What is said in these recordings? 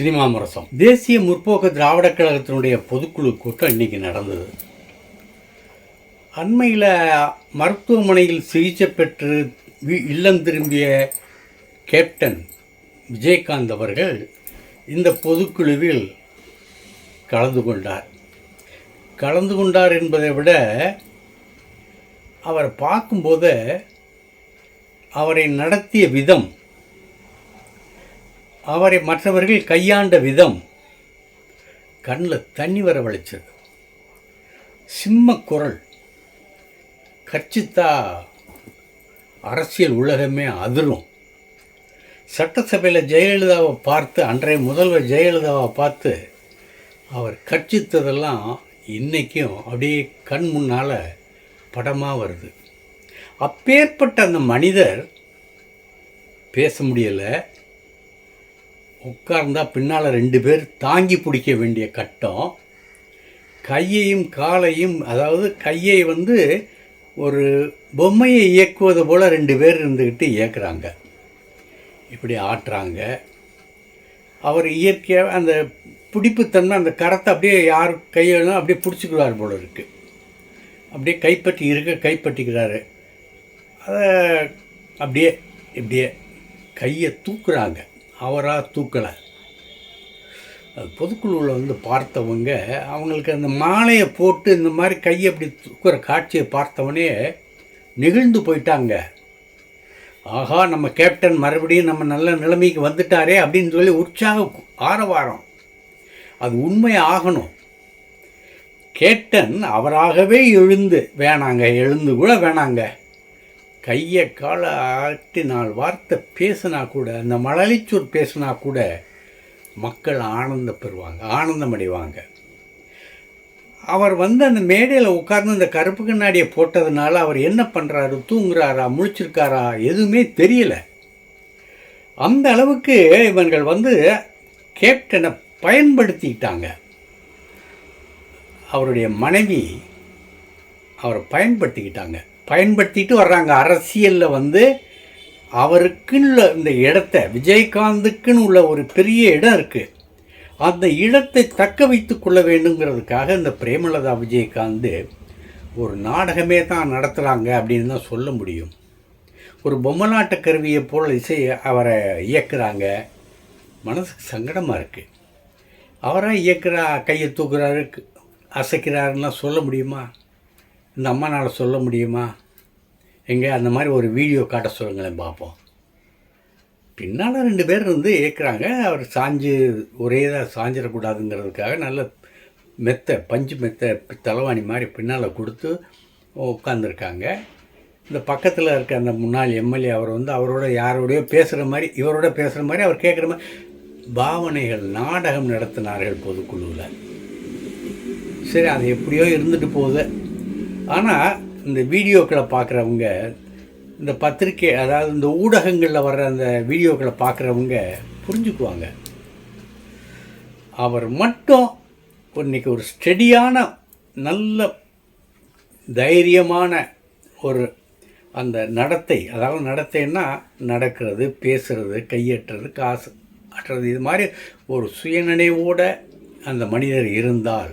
சினிமாமரசம் தேசிய முற்போக்கு திராவிடக் கழகத்தினுடைய பொதுக்குழு கூட்டம் இன்னைக்கு நடந்தது. அண்மையில் மருத்துவமனையில் சிகிச்சை பெற்று இல்லம் திரும்பிய கேப்டன் விஜயகாந்த் அவர்கள் இந்த பொதுக்குழுவில் கலந்து கொண்டார். கலந்து கொண்டார் என்பதை விட அவரை பார்க்கும்போது அவரை நடத்திய விதம் அவரை மற்றவர்கள் கையாண்ட விதம் கண்ணில் தண்ணி வரவழைச்சது சிம்ம குரல். கட்சித்தா அரசியல் உலகமே அதிரும். சட்டசபையில் ஜெயலலிதாவை பார்த்து அன்றைய முதல்வர் ஜெயலலிதாவை பார்த்து அவர் கட்சித்ததெல்லாம் இன்றைக்கும் அப்படியே கண் முன்னால் படமாக வருது. அப்பேற்பட்ட அந்த மனிதர் பேச முடியலை. உட்கார்ந்தா பின்னால் ரெண்டு பேர் தாங்கி பிடிக்க வேண்டிய கட்டம். கையையும் காலையும் அதாவது கையை வந்து ஒரு பொம்மையை இயக்குவது போல் ரெண்டு பேர் இருந்துக்கிட்டு இயக்குறாங்க. இப்படி ஆட்டுறாங்க. அவர் இயற்கையாக அந்த பிடிப்புத்தன்மை அந்த கரத்தை அப்படியே யார் கையெல்லாம் அப்படியே பிடிச்சிக்கிறார் போல் இருக்குது அப்படியே கைப்பற்றி இருக்க கைப்பற்றிக்கிறாரு. அதை அப்படியே இப்படியே கையை தூக்குறாங்க. அவராக தூக்கலை. அது பொதுக்குழுவில் வந்து பார்த்தவங்க அவங்களுக்கு அந்த மாலையை போட்டு இந்த மாதிரி கையை அப்படி தூக்குற காட்சியை பார்த்தவனே நெகிழ்ந்து போயிட்டாங்க. ஆஹா நம்ம கேப்டன் மறுபடியும் நம்ம நல்ல நிலைமைக்கு வந்துட்டாரே அப்படின்னு சொல்லி உற்சாக ஆரவாரம். அது உண்மை ஆகணும். கேப்டன் அவராகவே எழுந்து வேணாங்க எழுந்து கூட வேணாங்க. கையை காலை ஆட்டி வார்த்தை பேசினா கூட அந்த மழலிச்சூர் பேசினா கூட மக்கள் ஆனந்தம் பெறுவாங்க ஆனந்தம் அடைவாங்க. அவர் வந்து அந்த மேடையில் உட்கார்ந்து அந்த கருப்பு கண்ணாடியை போட்டதுனால அவர் என்ன பண்ணுறாரு தூங்குறாரா முழிச்சிருக்காரா எதுவுமே தெரியல. அந்த அளவுக்கு இவர்கள் வந்து கேப்டனை பயன்படுத்திக்கிட்டாங்க. அவருடைய மனைவி அவரை பயன்படுத்திக்கிட்டாங்க. பயன்படுத்திட்டு வர்றாங்க. அரசியலில் வந்து அவருக்குள்ள இந்த இடத்த விஜயகாந்துக்குன்னு உள்ள ஒரு பெரிய இடம் இருக்குது அந்த இடத்தை தக்க வைத்து கொள்ள வேண்டுங்கிறதுக்காக இந்த பிரேமலதா விஜயகாந்த் ஒரு நாடகமே தான் நடத்துகிறாங்க அப்படின்னு தான் சொல்ல முடியும். ஒரு பொம்மலாட்ட கருவியை போல் இசை அவரை இயக்குறாங்க. மனசுக்கு சங்கடமாக இருக்குது அவராக இயக்குறா கையை தூக்குறாரு அசைக்கிறாருன்னா சொல்ல முடியுமா? இந்த அம்மானால் சொல்ல முடியுமா? எங்கே அந்த மாதிரி ஒரு வீடியோ காட்ட சொல்லுங்களேன் பார்ப்போம் பின்னால் ரெண்டு பேர் வந்து ஏற்கிறாங்க அவர் சாஞ்சு ஒரே இதாக சாஞ்சிடக்கூடாதுங்கிறதுக்காக நல்ல மெத்த பஞ்சு மெத்த தலைவாணி மாதிரி பின்னால் கொடுத்து உட்காந்துருக்காங்க இந்த பக்கத்தில் இருக்க அந்த முன்னாள் எம்எல்ஏ அவர் வந்து அவரோட யாரோடையோ பேசுகிற மாதிரி இவரோட பேசுகிற மாதிரி அவர் கேட்குற மாதிரி பாவனைகள் நாடகம் நடத்தினார்கள் பொதுக்குழுவில் சரி அது எப்படியோ இருந்துட்டு போகுது. ஆனால் இந்த வீடியோக்களை பார்க்குறவங்க இந்த பத்திரிக்கை அதாவது இந்த ஊடகங்களில் வர்ற அந்த வீடியோக்களை பார்க்குறவங்க புரிஞ்சுக்குவாங்க. அவர் மட்டும் இன்னைக்கு ஒரு ஸ்டெடியான நல்ல தைரியமான ஒரு அந்த நடத்தை அதாவது நடத்தைன்னா நடக்கிறது பேசுறது கையட்டுறது காசு ஆட்டுறது இது மாதிரி ஒரு சுயநினைவோட அந்த மனிதர் இருந்தால்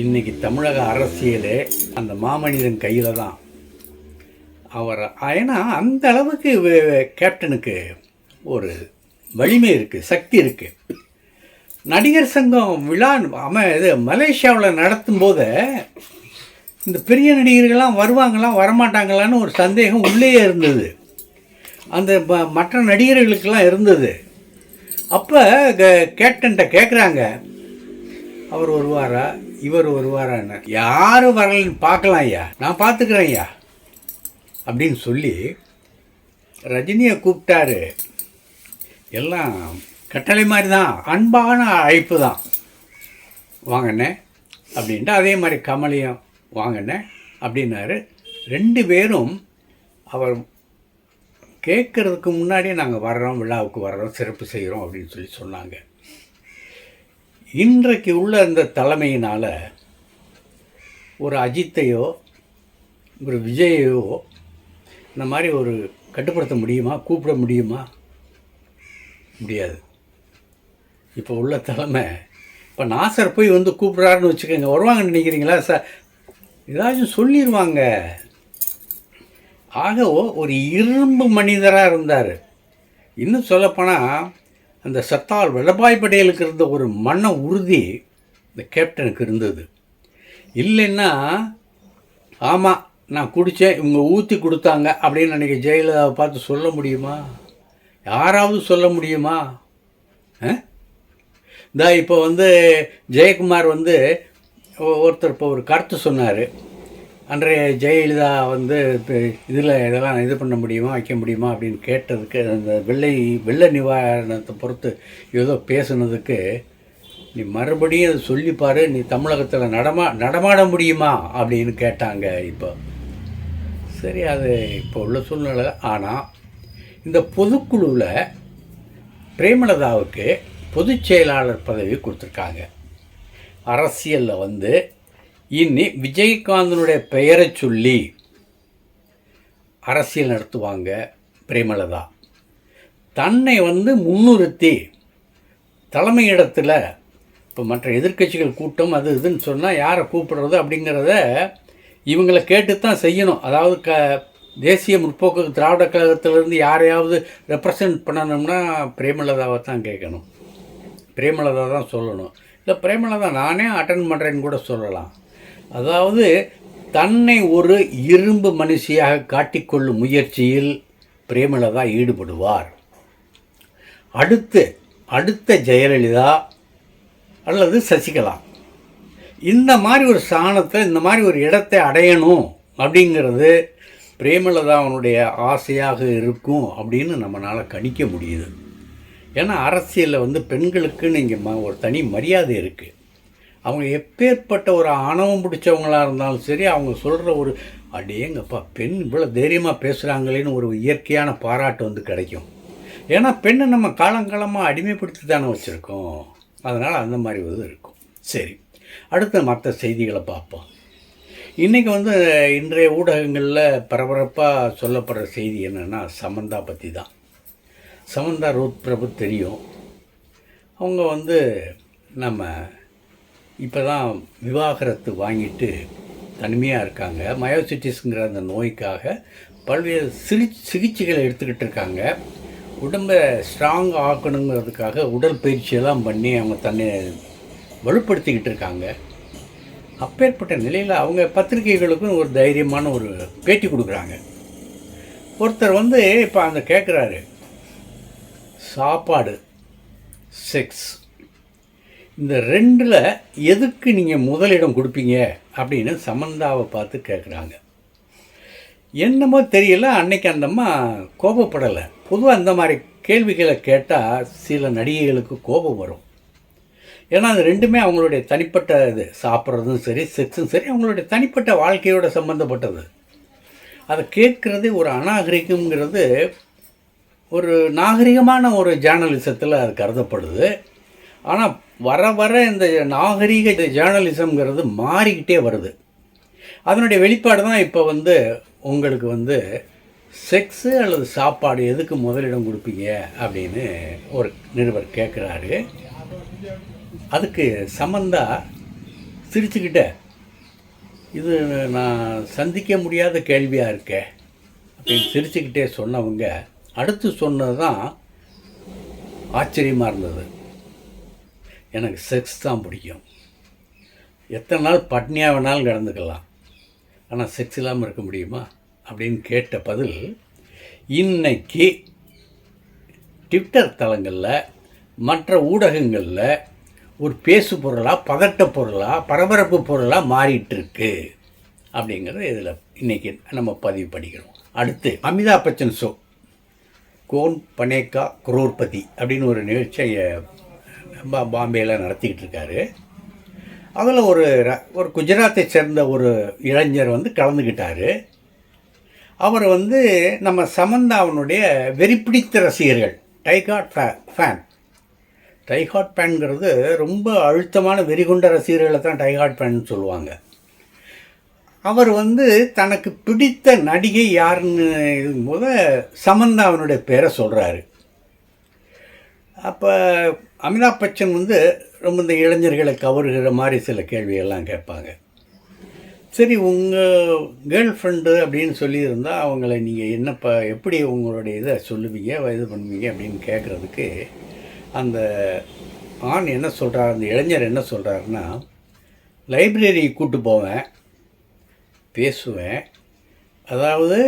இன்றைக்கி தமிழக அரசியலே அந்த மாமனிதன் கையில் தான். அவர் ஏன்னா அந்த அளவுக்கு கேப்டனுக்கு ஒரு வலிமை இருக்குது சக்தி இருக்குது நடிகர் சங்கம் விழா அம இது மலேசியாவில் நடத்தும் போது இந்த பெரிய நடிகர்கள்லாம் வருவாங்களாம் வரமாட்டாங்களான்னு ஒரு சந்தேகம் உள்ளேயே இருந்தது. அந்த மற்ற நடிகர்களுக்கெல்லாம் இருந்தது. அப்போ கேப்டன்கிட்ட கேட்குறாங்க அவர் வருவாரா? இவர் வருவாரான்னு யாரும் வரலன்னு பார்க்கலாம் ஐயா. நான் பார்த்துக்கிறேன் ஐயா. அப்படின்னு சொல்லி ரஜினியை கூப்பிட்டாரு. எல்லாம் கட்டளை மாதிரி தான் அன்பான அழைப்பு தான். வாங்கண்ணே அப்படின்ட்டு அதே மாதிரி கமலையும் வாங்கண்ணே அப்படின்னாரு. ரெண்டு பேரும் அவர் கேட்குறதுக்கு முன்னாடியே நாங்கள் வர்றோம் விழாவுக்கு வர்றோம் சிறப்பு செய்கிறோம் அப்படின்னு சொல்லி சொன்னாங்க. இன்றைக்கு உள்ள இந்த தலைமையினால் ஒரு அஜித்தையோ ஒரு விஜயையோ இந்த மாதிரி ஒரு கட்டுப்படுத்த முடியுமா கூப்பிட முடியுமா? முடியாது. இப்போ உள்ள தலைமை இப்போ நாசர் போய் வந்து கூப்பிட்றாருன்னு வச்சுக்கோங்க. வருவாங்கன்னு நினைக்கிறீங்களா? சார் ஏதாச்சும் சொல்லிடுவாங்க ஆக ஒரு இரும்பு மனிதராக இருந்தார். இன்னும் சொல்லப்போனால் அந்த சத்தால் வல்லபாய் பட்டேலுக்கு இருந்த ஒரு மன உறுதி இந்த கேப்டனுக்கு இருந்தது. இல்லைன்னா ஆமாம் நான் குடித்தேன் இவங்க ஊற்றி கொடுத்தாங்க அப்படின்னு அன்றைக்கி ஜெயலலிதாவை பார்த்து சொல்ல முடியுமா? யாராவது சொல்ல முடியுமா? ஆ? இந்த இப்போ வந்து ஜெயக்குமார் வந்து ஒருத்தர் இப்போ ஒரு கருத்து சொன்னார். அன்றைய ஜெயலலிதா வந்து இப்போ இதில் இதெல்லாம் இது பண்ண முடியுமா வைக்க முடியுமா அப்படின்னு கேட்டதுக்கு அந்த வெள்ளை வெள்ள நிவாரணத்தை பொறுத்து ஏதோ பேசுனதுக்கு நீ மறுபடியும் அதை சொல்லிப்பார் நீ தமிழகத்தில் நடமா நடமாட முடியுமா அப்படின்னு கேட்டாங்க இப்போ. சரி அது இப்போ உள்ள சூழ்நிலை ஆனால் இந்த பொதுக்குழுவில் பிரேமலதாவுக்கு பொதுச் செயலாளர் பதவி கொடுத்துருக்காங்க. அரசியலில் வந்து இனி விஜயகாந்தனுடைய பெயரை சொல்லி அரசியல் நடத்துவாங்க பிரேமலதா. தன்னை வந்து முன்னிறுத்தி தலைமையிடத்தில் இப்போ மற்ற எதிர்க்கட்சிகள் கூட்டம் அது இதுன்னு சொன்னால் யாரை கூப்பிடுறது அப்படிங்கிறத இவங்களை கேட்டு தான் செய்யணும். அதாவது க தேசிய முற்போக்கு திராவிட கழகத்திலேருந்து யாரையாவது ரெப்ரசன்ட் பண்ணணும்னா பிரேமலதாவை தான் கேட்கணும். பிரேமலதா தான் சொல்லணும். இல்லை பிரேமலதா நானே அட்டன் பண்ணுறேன்னு கூட சொல்லலாம். அதாவது தன்னை ஒரு இரும்பு மனுஷியாக காட்டிக்கொள்ளும் முயற்சியில் பிரேமலதா ஈடுபடுவார். அடுத்து அடுத்த ஜெயலலிதா அல்லது சசிகலா. இந்த மாதிரி ஒரு ஸ்தானத்தை இந்த மாதிரி ஒரு இடத்தை அடையணும் அப்படிங்கிறது பிரேமலதாவனுடைய ஆசையாக இருக்கும் அப்படின்னு நம்மளால் கணிக்க முடியுது. ஏன்னா அரசியலில் வந்து பெண்களுக்குன்னு இங்கே ம ஒரு தனி மரியாதை இருக்குது அவங்க எப்பேற்பட்ட ஒரு ஆணவம் பிடிச்சவங்களாக இருந்தாலும் சரி அவங்க சொல்கிற ஒரு அடேங்கப்பா பெண் இவ்வளோ தைரியமாக பேசுகிறாங்களேன்னு ஒரு இயற்கையான பாராட்டு வந்து கிடைக்கும். ஏன்னா பெண்ணை நம்ம காலங்காலமாக அடிமைப்படுத்தி தானே வச்சுருக்கோம். அதனால் அந்த மாதிரி இது இருக்கும். சரி அடுத்த மற்ற செய்திகளை பார்ப்போம். இன்றைக்கி வந்து இன்றைய ஊடகங்களில் பரபரப்பாக சொல்லப்படுற செய்தி என்னென்னா சமந்தா பற்றி தான். சமந்தா ரோத் பிரபு தெரியும். அவங்க வந்து நம்ம இப்போ தான் விவாகரத்து வாங்கிட்டு தனிமையாக இருக்காங்க. மயோசிட்டிஸ்ங்கிற அந்த நோய்க்காக பல்வேறு சிரி சிகிச்சைகளை எடுத்துக்கிட்டு இருக்காங்க. உடம்பை ஸ்ட்ராங் ஆக்கணுங்கிறதுக்காக உடல் பயிற்சியெல்லாம் பண்ணி அவங்க தன்னை வலுப்படுத்திக்கிட்டு இருக்காங்க. அப்பேற்பட்ட நிலையில் அவங்க பத்திரிகைகளுக்கும் ஒரு தைரியமான ஒரு பேட்டி கொடுக்குறாங்க. ஒருத்தர் வந்து இப்போ அந்த கேட்குறாரு சாப்பாடு செக்ஸ் இந்த ரெண்டில் எதுக்கு நீங்கள் முதலிடம் கொடுப்பீங்க அப்படின்னு சமந்தாவை பார்த்து கேட்குறாங்க என்னமோ தெரியல அன்னைக்கு அந்த அம்மா கோபப்படலை. பொதுவாக அந்த மாதிரி கேள்விகளை கேட்டால் சில நடிகைகளுக்கு கோபம் வரும். ஏன்னா அது ரெண்டுமே அவங்களுடைய தனிப்பட்ட இது சாப்பிட்றதும் சரி செக்ஸும் சரி அவங்களுடைய தனிப்பட்ட வாழ்க்கையோட சம்மந்தப்பட்டது அதை கேட்குறது ஒரு அநாகரிகங்கிறது ஒரு நாகரிகமான ஒரு ஜேர்னலிசத்தில் அது கருதப்படுது. ஆனால் வர வர இந்த நாகரிக ஜேர்னலிசம்ங்கிறது மாறிக்கிட்டே வருது. அதனுடைய வெளிப்பாடு தான் இப்போ வந்து உங்களுக்கு வந்து செக்ஸு அல்லது சாப்பாடு எதுக்கு முதலிடம் கொடுப்பீங்க அப்படின்னு ஒரு நிருபர் கேட்குறாரு அதுக்கு சம்மந்தா சிரிச்சுக்கிட்ட இது நான் சந்திக்க முடியாத கேள்வியாக இருக்கே? அப்படின்னு சிரிச்சுக்கிட்டே சொன்னவங்க அடுத்து சொன்னது தான் ஆச்சரியமாக இருந்தது. எனக்கு செக்ஸ் தான் பிடிக்கும். எத்தனை நாள் பட்னியாக வேணாலும் கிடந்துக்கலாம் ஆனால் செக்ஸ் இல்லாமல் இருக்க முடியுமா? அப்படின்னு கேட்ட பதில் இன்னைக்கு ட்விட்டர் தளங்களில் மற்ற ஊடகங்களில் ஒரு பேசு பொருளாக பதட்ட பொருளாக பரபரப்பு பொருளாக மாறிட்டுருக்கு. அப்படிங்கிறத இதில் இன்றைக்கி நம்ம பதிவு பண்ணிக்கிறோம். அடுத்து அமிதாப் பச்சன் ஷோ கோன் பனேக்கா குரோர்பதி அப்படின்னு ஒரு நிகழ்ச்சியை பா பாம்பேயில் நடத்திக்கிட்டு இருக்காரு அதில் ஒரு ர- ஒரு குஜராத்தை சேர்ந்த ஒரு இளைஞர் வந்து கலந்துக்கிட்டார் அவர் வந்து நம்ம சமந்தாவனுடைய வெறிப்பிடித்த ரசிகர்கள் டைகாட் ஃபே ஃபேன். டைகாட் ஃபேன்ங்கிறது ரொம்ப அழுத்தமான வெறிகுண்ட ரசிகர்களை தான் டைகாட் ஃபேன் சொல்லுவாங்க. அவர் வந்து தனக்கு பிடித்த நடிகை யாருன்னு போது சமந்தா அவனுடைய பேரை சொல்கிறாரு அப்போ அமிதாப் பச்சன் வந்து ரொம்ப இந்த இளைஞர்களை கவருகிற மாதிரி சில கேள்வியெல்லாம் கேட்பாங்க. சரி உங்கள் கேர்ள் ஃப்ரெண்டு அப்படின்னு சொல்லியிருந்தால் அவங்கள நீங்கள் என்னப்பா எப்படி உங்களுடைய இதை சொல்லுவீங்க இது பண்ணுவீங்க அப்படின்னு கேட்குறதுக்கு அந்த ஆண் என்ன சொல்கிறார் அந்த இளைஞர் என்ன சொல்கிறாருன்னா லைப்ரரி கூப்பிட்டு போவேன். பேசுவேன். அதாவது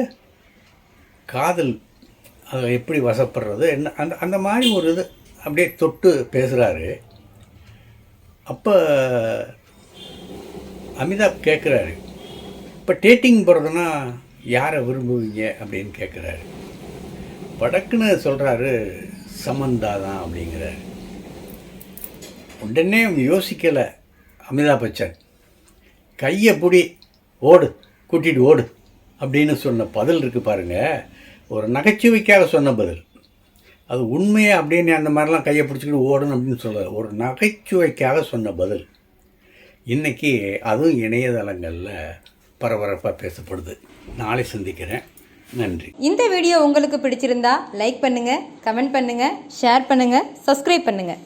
காதல் அதை எப்படி வசப்படுறது என்ன அந்த அந்த மாதிரி ஒரு இது அப்படியே தொட்டு பேசுகிறாரு அப்போ அமிதாப் கேட்குறாரு இப்போ டேட்டிங் போகிறதுனா யாரை விரும்புவீங்க அப்படின்னு கேட்குறாரு படக்குன்னு சொல்கிறாரு சமந்தா தான் அப்படிங்கிறாரு. உடனே யோசிக்கலை அமிதாப் பச்சன். கையை பிடி ஓடு கூட்டிகிட்டு ஓடு அப்படின்னு சொன்ன பதில் இருக்குது பாருங்கள் ஒரு நகைச்சுவைக்காக சொன்ன பதில். அது உண்மையை அப்படின்னு அந்த மாதிரிலாம் கையை பிடிச்சிக்கிட்டு ஓடணும் அப்படின்னு சொல்ல ஒரு நகைச்சுவைக்காக சொன்ன பதில். இன்றைக்கி அதுவும் இணையதளங்களில் பரபரப்பாக பேசப்படுது. நாளை சந்திக்கிறேன். நன்றி. இந்த வீடியோ உங்களுக்கு பிடிச்சிருந்தா லைக் பண்ணுங்கள் கமெண்ட் பண்ணுங்கள் ஷேர் பண்ணுங்கள் சப்ஸ்கிரைப் பண்ணுங்கள்